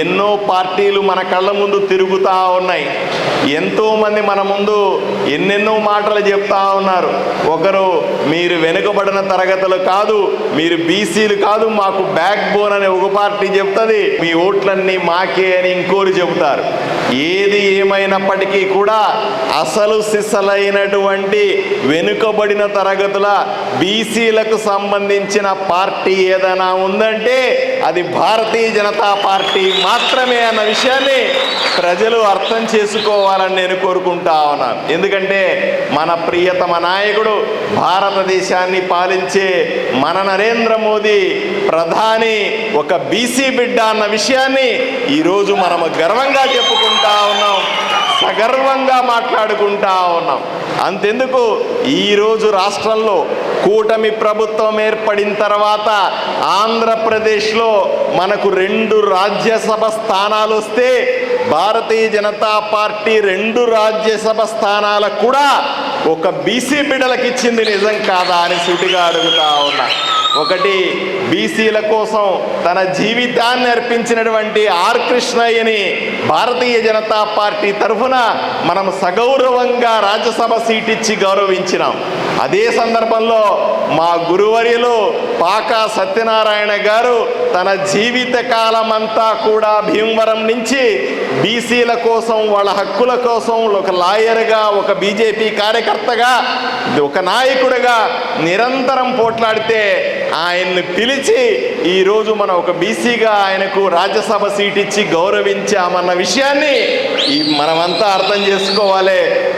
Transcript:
ఎన్నో పార్టీలు మన కళ్ళ ముందు తిరుగుతూ ఉన్నాయి. ఎంతోమంది మన ముందు ఎన్నెన్నో మాటలు చెప్తా ఉన్నారు. ఒకరు మీరు వెనుకబడిన తరగతులు కాదు మీరు బీసీలు కాదు మాకు బ్యాక్ బోన్ అని ఒక పార్టీ చెప్తుంది. మీ ఓట్లన్నీ మాకే అని ఇంకోరు చెబుతారు. ఏది ఏమైనప్పటికీ కూడా అసలు సిసలైనటువంటి వెనుకబడిన తరగతుల బీసీలకు సంబంధించిన పార్టీ ఏదైనా ఉందంటే అది భారతీయ జనతా పార్టీ మాత్రమే అన్న విషయాన్ని ప్రజలు అర్థం చేసుకోవాలని నేను కోరుకుంటా ఉన్నాను. ఎందుకంటే మన ప్రియతమ నాయకుడు భారతదేశాన్ని పాలించే మన నరేంద్ర మోదీ ప్రధాని ఒక బీసీ బిడ్డ అన్న విషయాన్ని ఈరోజు మనము గర్వంగా చెప్పుకుంటా ఉన్నాం సగర్వంగా మాట్లాడుకుంటా ఉన్నాం. అంతెందుకు? ఈరోజు రాష్ట్రంలో కూటమి ప్రభుత్వం ఏర్పడిన తర్వాత ఆంధ్రప్రదేశ్లో మనకు రెండు రాజ్యసభ స్థానాలు వస్తే భారతీయ జనతా పార్టీ రెండు రాజ్యసభ స్థానాలకు కూడా ఒక బీసీ బిడ్డలకు ఇచ్చింది నిజం కాదా అని సూటిగా అడుగుతా ఉన్నా. ఒకటి బీసీల కోసం తన జీవితాన్ని అర్పించినటువంటి ఆర్ కృష్ణయ్యని భారతీయ జనతా పార్టీ తరఫున మనం సగౌరవంగా రాజ్యసభ సీట్ ఇచ్చి గౌరవించినాం. అదే సందర్భంలో మా గురువర్యులు పాకా సత్యనారాయణ గారు తన జీవిత కాలమంతా కూడా భీమవరం నుంచి బీసీల కోసం వాళ్ళ హక్కుల కోసం ఒక లాయర్గా ఒక బీజేపీ కార్యకర్తగా ఒక నాయకుడిగా నిరంతరం పోట్లాడితే ఆయన్ని పిలిచి ఈరోజు మనం ఒక బీసీగా ఆయనకు రాజ్యసభ సీట్ ఇచ్చి గౌరవించామన్న విషయాన్ని ఈ మనమంతా అర్థం చేసుకోవాలి.